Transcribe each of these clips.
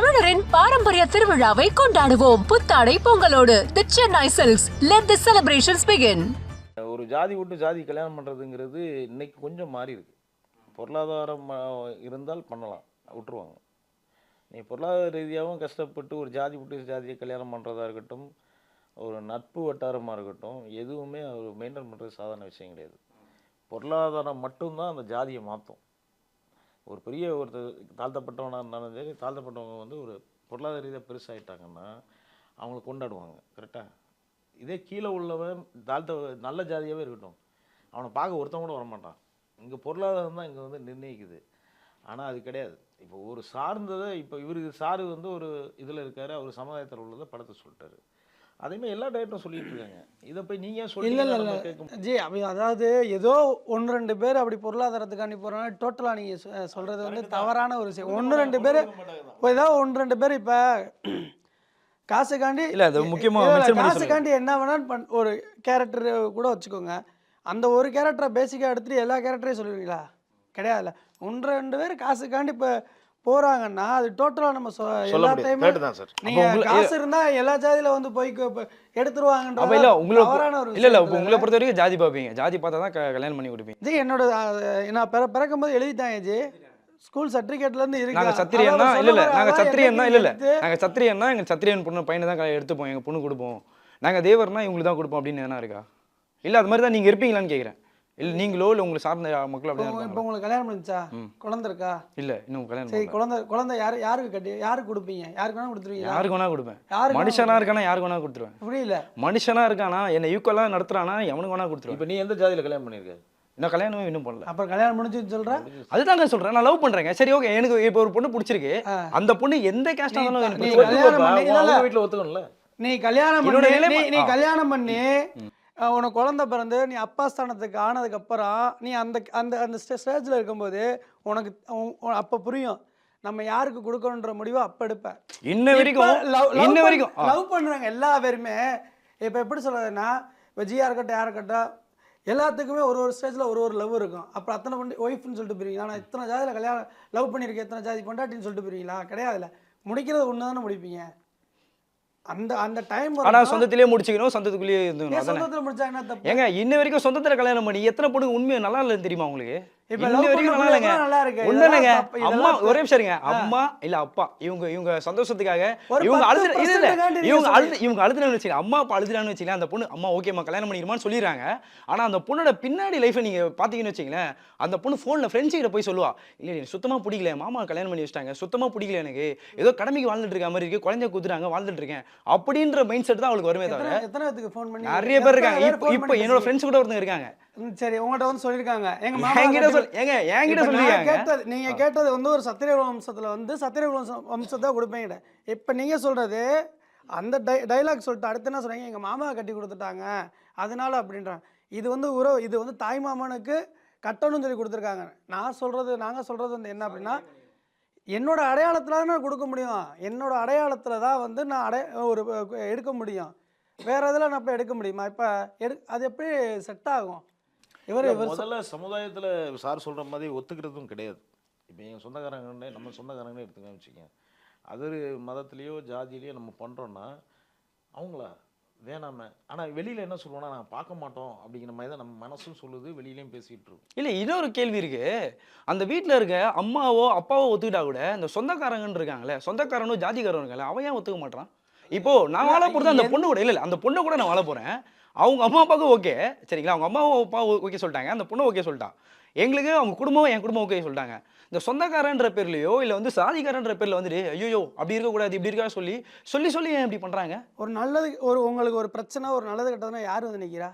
தமிழரின் பாரம்பரிய திருவிழாவை கொண்டாடுவோம். புத்தாடை பொங்கலோடு. The Chennai silks let the celebrations begin ஒரு ஜாதி விட்டு ஜாதி கல்யாணம் பண்ணுறதுங்கிறது இன்னைக்கு கொஞ்சம் மாறி இருக்கு. பொருளாதாரம் இருந்தால் பண்ணலாம். விட்டுருவாங்க. நீ பொருளாதார ரீதியாகவும் கஷ்டப்பட்டு ஒரு ஜாதி விட்டு ஜாதியை கல்யாணம் பண்ணுறதா இருக்கட்டும் ஒரு நட்பு வட்டாரமாக இருக்கட்டும் எதுவுமே அவர் மெயின்டைன் பண்ணுறது சாதாரண விஷயம் கிடையாது. பொருளாதாரம் மட்டும்தான் அந்த ஜாதியை மாற்றும் ஒரு பெரிய ஒருத்தர் தாழ்த்தப்பட்டவனாக இருந்தாலும் சரி தாழ்த்தப்பட்டவங்க வந்து ஒரு பொருளாதார ரீதியாக பெருசாகிட்டாங்கன்னா அவங்கள கொண்டாடுவாங்க கரெக்டாக இதே கீழே உள்ளவன் தாழ்த்த நல்ல ஜாதியாகவே இருக்கட்டும். அவனை பார்க்க ஒருத்தன் கூட வரமாட்டான். இங்கே பொருளாதாரம் தான் இங்கே வந்து நிர்ணயிக்குது. ஆனால் அது கிடையாது. இப்போ ஒரு சார்ந்ததை இப்போ இவருக்கு சாரு வந்து ஒரு இதில் இருக்கார் அவர் சமுதாயத்தில் உள்ளதை படத்தை சொல்லிட்டாரு. அதேமாதிரி எல்லா டேரக்டரும் சொல்லிட்டு இருக்காங்க. இதை போய் நீங்கள் இல்ல சொல்லி இல்ல இல்ல. ஜி அப்படி அதாவது ஏதோ ஒன்று ரெண்டு பேர் அப்படி பொருளாதாரத்துக்காண்டி போறாங்க. டோட்டலா நீங்க சொ- சொல்றது வந்து தவறான ஒரு விஷயம். ஒன்று ரெண்டு பேர் ஏதோ ஒன்று ரெண்டு பேர் இப்ப காசுக்காண்டி இல்ல, அது முக்கியமா இல்ல, இல்ல, mention பண்ணி காசுக்காண்டி என்ன வேணாலும் பண் ஒரு கேரக்டர் கூட வச்சுக்கோங்க. அந்த ஒரு கேரக்டரை பேசிக்காக எடுத்துட்டு எல்லா கேரக்டரையும் சொல்லுவீங்களா கிடையாதுல்ல. ஒன்று ரெண்டு பேர் காசுக்காண்டி இப்போ போறாங்கன்னா அது டோட்டலாக நம்ம சொ- சொல்ல எல்லா முடியாது. டைமும் கரெக்டு தான் சார் நீங்க உங்களுக்கு- காசு இருந்தா எல்லா ஜாதியில வந்து போய் அப்ப இல்ல உங்களை தவறான ஒரு இல்ல இல்ல உங்களை பொறுத்த வரைக்கும் ஜாதி பார்ப்பீங்க ஜாதி பார்த்தா தான் கல்யாணம் பண்ணி கொடுப்பீங்க. ஜி என்னோட நான் பிற பிறக்கும்போது எழுதிட்டாங்க ஜி. ஸ்கூல் சர்டிஃபிகேட்ல இருந்து இருக்கு. நாங்க சத்திரியன் தான் இல்ல இல்ல. நாங்க சத்திரியன் தான் இல்ல இல்ல. நாங்க சத்திரியன் தான் எங்க சத்திரியன் பொண்ணு பையனை தான் எடுத்துப்போம். எங்க பொண்ணு கொடுப்போம். நாங்க தேவர்னா இவங்களுக்கு தான் கொடுப்போம் அப்படின்னு எதனா இருக்கா? இல்ல அது மாதிரி தான் நீங்க இருப்பீங்களான்னு கேக்குறேன். இல்ல நீங்களோ இல்ல உங்களை சார்ந்த மக்கள் இப்போ அப்படியே இப்போ? உங்களுக்கு கல்யாணம் பண்ணிச்சா. குழந்தை இருக்கா? இல்ல இன்னும் கல்யாணம் சரி. குழந்தை குழந்தை யாரு யாருக்கு கட்டி யாருக்கு கொடுப்பீங்க? யாருக்கு வேணா கொடுத்துருவீங்களா? யாருக்கு வேணா கொடுப்பேன். வேணா மனுஷனா இருக்கானா யாருக்கு வேணா கொடுத்துருவேன். புரியல. மனுஷனா இருக்கானா என்ன ஈக்குவலா நடத்துறானா எவனுக்கு வேணா கொடுத்துருவேன். இப்போ நீ எந்த ஜாதியில் கல்யாணம் பண்ணியிருக்க? இன்னும் கல்யாணமே இன்னும் பண்ணல. அப்புறம் கல்யாணம் முடிஞ்சுன்னு சொல்ற? அதுதாங்க சொல்றேன். நான் லவ் பண்றேங்க. சரி ஓகே எனக்கு இப்போ ஒரு பொண்ணு பிடிச்சிருக்கு. அந்த பொண்ணு எந்த கேஸ்டா இருந்தாலும் இல்லை. இல்ல, இல்ல. வீட்டில் ஒத்துக்கணும்ல. நீ கல்யாணம் பண்ணி நீ. கல்யாணம் பண்ணி உனக்கு குழந்தை பிறந்து நீ அப்பா ஸ்தானத்துக்கு ஆனதுக்கு அப்புறம் நீ அந்த அந்த அந்த ஸ்டேஜில் இருக்கும்போது உனக்கு உன்- உன் அப்ப புரியும். நம்ம யாருக்கு கொடுக்கணுன்ற முடிவை அப்ப எடுப்ப இன்ன வரைக்கும் இன்ன வரைக்கும். லவ் பண்றாங்க எல்லா பேருமே இப்ப எப்படி சொல்றதுன்னா இப்போ ஜியா இருக்கட்டும் யார் இருக்கட்டும் எல்லாத்துக்குமே ஒரு ஒரு ஸ்டேஜில் ஒரு ஒரு லவ் இருக்கும். அப்புறம் அத்தனை பண்ணி ஒய்ஃப்னு சொல்லிட்டு போயிருவீங்களா நான் இத்தனை ஜாதியில் கல்யாணம் லவ் பண்ணியிருக்கேன் இத்தனை ஜாதி பொண்டாட்டின்னு சொல்லிட்டு போயிருவீங்களா கிடையாதுல்ல. முடிக்கிறது ஒன்று தானே முடிப்பீங்க? அந்த அந்த டைம் ஆனா சொந்தத்திலேயே முடிச்சுக்கணும் சொந்தத்துக்குள்ளேயே இருந்துக்கணும் அதானே? சொந்தத்தில் முடிச்சா என்ன தப்பு. ஏங்க இன்ன வரைக்கும் சொந்தத்துல கல்யாணம் பண்ணி எத்தனை பொண்ணு உண்மையா நல்லா இல்லைன்னு தெரியுமா உங்களுக்கு? இப்ப நல்லா இருக்கு. இல்லைங்க. அம்மா ஒரே நிமிஷம் இருங்க. அம்மா இல்ல அப்பா இவங்க இவங்க சந்தோஷத்துக்காக ஒரு இவங்க 10% அழுது இல்ல இவங்க. அழுது இவங்க அழுதுறான்னு வச்சுங்க அம்மா அப்பா அழுதுறான்னு வச்சுங்களேன் அந்த பொண்ணு அம்மா ஓகேம்மா கல்யாணம் பண்ணிடுமான்னு சொல்லிடுறாங்க. ஆனா அந்த பொண்ணோட பின்னாடி லைஃபை நீங்க பாத்தீங்கன்னு வச்சுங்களேன் அந்த பொண்ணு ஃபோன்ல ஃப்ரெண்ட்ஸ் கிட்ட போய் சொல்லுவா இல்ல எனக்கு சுத்தமா பிடிக்கல. மாமா கல்யாணம் பண்ணி வச்சிட்டாங்க. சுத்தமா பிடிக்கல எனக்கு. ஏதோ கடமைக்கு வாழ்ந்துட்டு இருக்க மாதிரி இருக்கு. குழந்தைய குத்துறாங்க வாழ்ந்துட்டு இருக்கேன். அப்படின்ற மைண்ட் செட் தான் அவளுக்கு வருமே தவிர நிறைய பேர் இருக்காங்க. இப்போ என்னோட ஃப்ரெண்ட்ஸ் கூட ஒருத்தங்க இருக்காங்க. சரி உங்கள்கிட்ட வந்து சொல்லியிருக்காங்க. எங்க மாமா என்கிட்ட கட்டி- சொல் ஏங்க என்கிட்ட சொல்லிருக்காங்க. கேட்டது நீங்க கேட்டது வந்து ஒரு சத்திரிய வம்சத்துல வந்து சத்திரிய வம்சம் வம்சத்தை கொடுப்பீங்க இப்ப நீங்க சொல்றது அந்த டை டைலாக் சொல்லிட்டு அடுத்து என்ன சொல்றீங்க? எங்க மாமா கட்டி கொடுத்துட்டாங்க. அதனால அப்படின்றாங்க. இது வந்து உறவு இது வந்து தாய் மாமனுக்கு கட்டணும்னு சொல்லி கொடுத்துருக்காங்க. நான் சொல்றது நாங்க சொல்றது வந்து என்ன அப்படின்னா என்னோட அடையாளத்துல தான் நான் கொடுக்க முடியும். என்னோட அடையாளத்துல தான் வந்து நான் அடைய ஒரு எடுக்க முடியும். வேற இதில் நான் இப்போ எடுக்க முடியுமா? இப்போ எடு அது எப்படி செட் ஆகும்? இவர் முதல்ல சமுதாயத்துல சார் சொல்ற மாதிரி ஒத்துக்கிறதும் கிடையாது. இப்போ எங்கள் சொந்தக்காரங்கன்னே நம்ம சொந்தக்காரங்கன்னே எடுத்துக்க வச்சுக்கோங்க. அதர் மதத்துலேயோ ஜாதியிலையோ நம்ம பண்ணுறோன்னா அவங்களா? வேணாம. ஆனா வெளியில என்ன சொல்லுவோம்னா நாங்கள் பார்க்க மாட்டோம் அப்படிங்கிற மாதிரி தான் நம்ம மனசும் சொல்லுது வெளியிலயும் பேசிட்டு இருக்கோம் இல்ல இன்னொரு கேள்வி இருக்கு. அந்த வீட்ல இருக்க அம்மாவோ அப்பாவோ ஒத்துக்கிட்டா கூட இந்த சொந்தக்காரங்கன்னு இருக்காங்களே சொந்தக்காரனோ ஜாதிக்காரன் இருக்காங்களே அவன் ஏன் ஒத்துக்க மாட்டான் இப்போ நான் வாழ போறது அந்த பொண்ணு கூட இல்ல இல்ல அந்த பொண்ணு கூட நான் வாழ போறேன். அவங்க அம்மா அப்பாவுக்கு ஓகே சரிங்களா? அவங்க அம்மாவும் அப்பா ஓகே சொல்லிட்டாங்க. அந்த பொண்ணு ஓகே சொல்லிட்டான் எங்களுக்கு அவங்க குடும்பம் என் குடும்பம் ஓகே சொல்லிட்டாங்க. இந்த சொந்தக்காரன்ற பேர்லையோ இல்லை வந்து சாதிக்காரன்ற பேரில் வந்துட்டு ஐயோ அப்படி இருக்கக்கூடாது இப்படி இருக்கா சொல்லி சொல்லி சொல்லி ஏன் இப்படி பண்ணுறாங்க ஒரு நல்லது ஒரு உங்களுக்கு ஒரு பிரச்சனை ஒரு நல்லது கெட்டதுன்னா யார் வந்து நிற்கிறா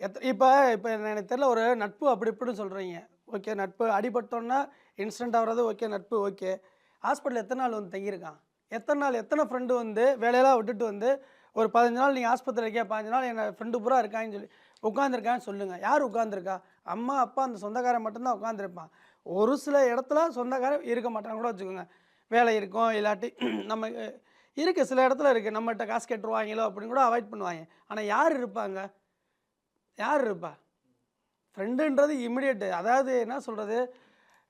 எத் இப்போ இப்போ எனக்கு தெரியல ஒரு நட்பு அப்படி இப்படின்னு சொல்கிறீங்க ஓகே நட்பு அடிபட்டோன்னா இன்சிடென்ட் ஆகிறது ஓகே நட்பு ஓகே ஹாஸ்பிட்டல் எத்தனை நாள் வந்து தங்கியிருக்கான்? எத்தனை நாள் எத்தனை ஃப்ரெண்டு வந்து வேலையெல்லாம் விட்டுட்டு வந்து ஒரு பதினஞ்சு நாள் நீங்கள் ஆஸ்பத்திரி இருக்கியா பதினஞ்சு நாள் என்னை ஃப்ரெண்டு பூரா இருக்கான்னு சொல்லி உட்காந்துருக்கான்னு சொல்லுங்கள் யார் உட்காந்துருக்கா அம்மா அப்பா அந்த சொந்தக்காரன் மட்டும்தான் உட்காந்துருப்பான் ஒரு சில இடத்துல சொந்தக்காரன் இருக்க மாட்டாங்க கூட வச்சுக்கோங்க. வேலை இருக்கும் இல்லாட்டி நம்ம இருக்குது சில இடத்துல இருக்குது நம்மகிட்ட காசு கட்டுருவாங்களோ அப்படின்னு கூட அவாய்ட் பண்ணுவாங்க. ஆனால் யார் இருப்பாங்க? யார் இருப்பா? ஃப்ரெண்டுன்றது இமிடியேட்டு அதாவது என்ன சொல்கிறது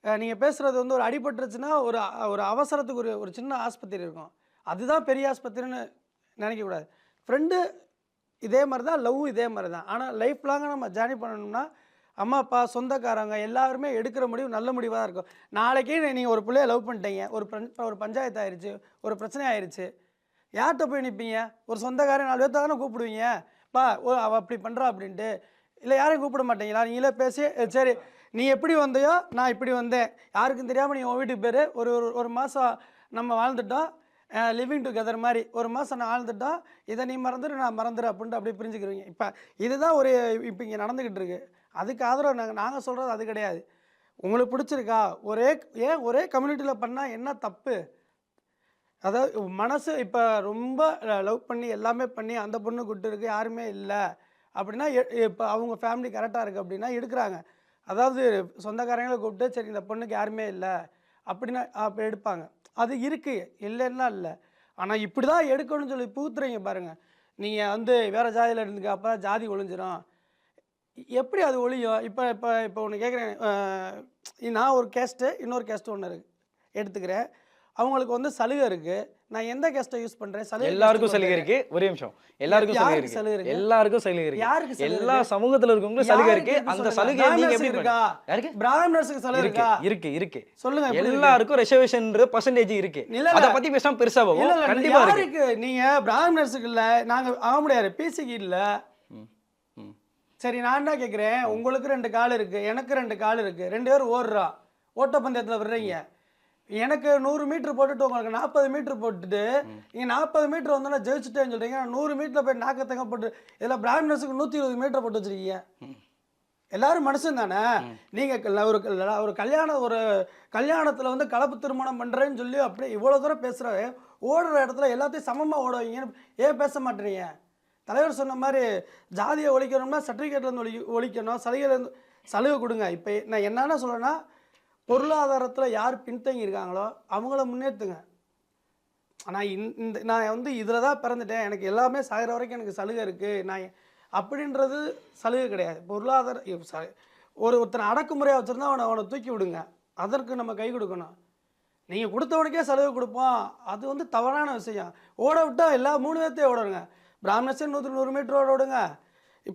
நீங்கள் பேசுகிறது வந்து ஒரு அடிபட்டுருச்சுன்னா ஒரு ஒரு அவசரத்துக்கு ஒரு ஒரு சின்ன ஆஸ்பத்திரி இருக்கும். அதுதான் பெரிய ஆஸ்பத்திரின்னு நினைக்கக்கூடாது. ஃப்ரெண்டு இதே மாதிரி தான் லவ்வும் இதே மாதிரி தான். ஆனால் லைஃப் லாங்காக நம்ம ஜேர்னி பண்ணணும்னா அம்மா அப்பா சொந்தக்காரங்க எல்லாருமே எடுக்கிற முடிவு நல்ல முடிவாக தான் இருக்கும். நாளைக்கே நீங்கள் ஒரு பிள்ளைய லவ் பண்ணிட்டீங்க. ஒரு பஞ்ச ஒரு பஞ்சாயத்து ஆயிடுச்சு ஒரு பிரச்சனை ஆயிடுச்சு யார்கிட்ட போய் நிற்பீங்க ஒரு சொந்தக்காரன் நாலு பேர்த்த தானே கூப்பிடுவீங்க? பா ஓ அவள் அப்படி பண்ணுறா அப்படின்ட்டு. இல்லை யாரையும் கூப்பிட மாட்டீங்களா? நீங்களே பேசி சரி நீ எப்படி வந்தையோ நான் இப்படி வந்தேன். யாருக்கும் தெரியாமல் நீ உன் வீட்டுக்கு பேர் ஒரு ஒரு ஒரு மாதம் நம்ம வாழ்ந்துட்டோம். லிவிங் டுகெதர் மாதிரி. ஒரு மாதம் நான் ஆழ்ந்துட்டோம் இதை நீ மறந்துடு நான் மறந்துடு அப்படின்ட்டு அப்படியே பிரிஞ்சுக்கிறீங்க இப்போ இதுதான் ஒரு இப்போ இங்கே நடந்துக்கிட்டு இருக்கு. அதுக்கு ஆதரவு நாங்கள் நாங்கள் சொல்கிறது அது கிடையாது. உங்களுக்கு பிடிச்சிருக்கா? ஒரே ஏன் ஒரே கம்யூனிட்டியில் பண்ணால் என்ன தப்பு? அதாவது மனசு இப்போ ரொம்ப லவ் பண்ணி எல்லாமே பண்ணி அந்த பொண்ணு கூப்பிட்டுருக்கு யாருமே இல்லை. அப்படின்னா இப்போ அவங்க ஃபேமிலி கரெக்டாக இருக்குது அப்படின்னா எடுக்கிறாங்க. அதாவது சொந்தக்காரங்களை கூப்பிட்டு சரி இந்த பொண்ணுக்கு யாருமே இல்லை. அப்படின்னா அப்போ எடுப்பாங்க. அது இருக்குது இல்லைன்னா இல்லை. ஆனால் இப்படி தான் எடுக்கணும்னு சொல்லி பூத்துறீங்க பாருங்கள் நீங்கள் வந்து வேறு ஜாதியில் இருந்துக்க அப்போ ஜாதி ஒழிஞ்சிடும் எப்படி அது ஒழியும் இப்போ இப்போ இப்போ ஒன்று கேட்குறேன் நான் ஒரு கேஸ்ட்டு இன்னொரு கேஸ்ட்டு ஒன்று இருக்குது எடுத்துக்கிறேன். அவங்களுக்கு வந்து சலுகை இருக்குது நான் எந்த கேஸ்ட்டை யூஸ் பண்ணுறேன் சலுகை எல்லாருக்கும் சலுகை. இருக்கு. ஒரே நிமிஷம். எல்லாருக்கும் சலுகை சலுகை இருக்கு. இருக்கு? எல்லாருக்கும் சலுகை இருக்கு. யாருக்கு சலுகை எல்லா? சமூகத்துல இருக்கவங்களுக்கும் சலுகை இருக்கு. அந்த. சலுகை நீங்க எப்படி இருக்கா? யாருக்கு? பிராமணர்ஸுக்கு சலுகை இருக்கு இருக்கா? இருக்கு சொல்லுங்க? எல்லாருக்கும் ரிசர்வேஷன் பர்சன்டேஜ் இருக்கு. அத பத்தி பேசாம பெருசா இல்ல, கண்டிப்பா இருக்கு. நீங்க பிராமணர்ஸுக்கு இல்ல. நாங்க ஆக முடியாது. பிசிக்கு இல்ல. சரி நான் என்ன கேட்குறேன் உங்களுக்கு ரெண்டு கால் இருக்கு. எனக்கு ரெண்டு கால் இருக்கு. ரெண்டு பேரும் ஓடுறா. ஓட்டப்பந்தயத்தில் விடுறீங்க. எனக்கு நூறு மீட்டர் போட்டுட்டு உங்களுக்கு நாற்பது மீட்டர் போட்டுட்டு நீங்கள் நாற்பது மீட்டர் வந்தோன்னா ஜெயிச்சுட்டேன்னு சொல்கிறீங்க நூறு மீட்டர் போய் நாக்கத்தங்க போட்டு இதில் பிராமினர்ஸுக்கு நூற்றி இருபது மீட்டர் போட்டு வச்சிருக்கீங்க. எல்லாரும் மனுஷன் தானே? நீங்கள் ஒரு கல்- ஒரு கல்யாணம் ஒரு கல்யாணத்தில் வந்து கலப்பு திருமணம் பண்ணுறேன்னு சொல்லி அப்படியே இவ்வளோ தூரம் பேசுகிறாரு ஓடுற இடத்துல எல்லாத்தையும் சமமாக ஓட வைங்கன்னு ஏன் பேச மாட்டேறீங்க? தலைவர் சொன்ன மாதிரி ஜாதியை ஒழிக்கணும்னா சர்டிஃபிகேட்லேருந்து ஒழி ஒழிக்கணும் சலுகையிலேருந்து சலுகை கொடுங்க. இப்போ நான் என்னென்ன சொல்கிறேன்னா பொருளாதாரத்தில் யார் பின்தங்கி இருக்காங்களோ அவங்கள முன்னேற்றுங்க ஆனால் இந்த நான் வந்து இதில் தான் பிறந்துட்டேன். எனக்கு எல்லாமே சாகிற வரைக்கும் எனக்கு சலுகை இருக்குது நான் அப்படின்றது சலுகை கிடையாது. பொருளாதார ச- ஒரு ஒருத்தனை அடக்குமுறையாக வச்சுருந்தா அவனை அவனை தூக்கி விடுங்க. அதற்கு நம்ம கை கொடுக்கணும். நீங்கள் கொடுத்தவனுக்கே சலுகை கொடுப்போம். அது வந்து தவறான விஷயம். ஓட விட்டால் எல்லா மூணு பேர்த்தையும் ஓடுங்க பிராமணர்ஸே நூற்றி நூறு மீட்டர் ஓட விடுங்க.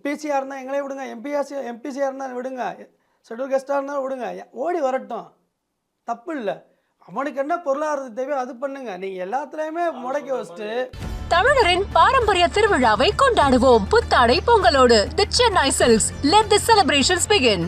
பிசிஆர் இருந்தால் எங்களே விடுங்க. எம்பிஆர்சி எம்பிசியாக இருந்தால் விடுங்க. ஷெட்யூல் கெஸ்ட்டாக இருந்தாலும் விடுங்க. ஓடி வரட்டும். தப்பு இல்லை. அவனுக்கு என்ன பொருளாதாரத்து தேவையோ அது பண்ணுங்க. நீங்கள் எல்லாத்துலேயுமே முடக்கி வச்சுட்டு தமிழரின் பாரம்பரிய திருவிழாவை கொண்டாடுவோம். புத்தாடை பொங்கலோடு. The Chennai silks let the celebrations begin